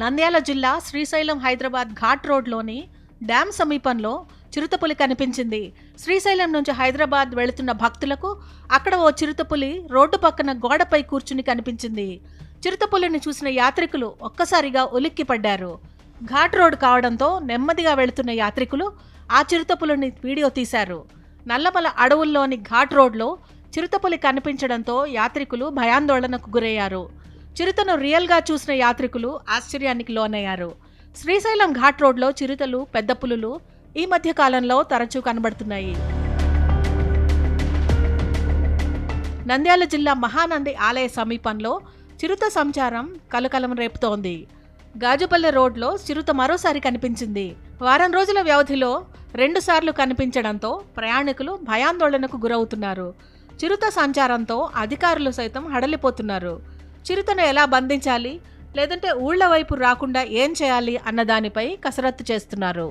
నంద్యాల జిల్లా శ్రీశైలం హైదరాబాద్ ఘాట్ రోడ్లోని డ్యామ్ సమీపంలో చిరుతపులి కనిపించింది. శ్రీశైలం నుంచి హైదరాబాద్ వెళుతున్న భక్తులకు అక్కడ ఓ చిరుతపులి రోడ్డు పక్కన గోడపై కూర్చుని కనిపించింది. చిరుతపులిని చూసిన యాత్రికులు ఒక్కసారిగా ఉలిక్కిపడ్డారు ఘాట్ రోడ్ కావడంతో నెమ్మదిగా వెళుతున్న యాత్రికులు ఆ చిరుతపులిని వీడియో తీశారు. నల్లమల అడవుల్లోని ఘాట్ రోడ్లో చిరుతపులి కనిపించడంతో యాత్రికులు భయాందోళనకు గురయ్యారు. చిరుతను రియల్గా చూసిన యాత్రికులు ఆశ్చర్యానికి లోనయ్యారు. శ్రీశైలం ఘాట్ రోడ్లో చిరుతలు పెద్ద పులులు ఈ మధ్య కాలంలో తరచూ కనబడుతున్నాయి. నంద్యాల జిల్లా మహానంది ఆలయ సమీపంలో చిరుత సంచారం కలకలం రేపుతోంది. గాజుపల్లె రోడ్లో చిరుత మరోసారి కనిపించింది. వారం రోజుల వ్యవధిలో రెండుసార్లు కనిపించడంతో ప్రయాణికులు భయాందోళనకు గురవుతున్నారు. చిరుత సంచారంతో అధికారులు సైతం హడలిపోతున్నారు. చిరుతను ఎలా బంధించాలి? లేదంటే ఊళ్ళ వైపు రాకుండా ఏం చేయాలి అన్న దానిపై కసరత్తు చేస్తున్నారు.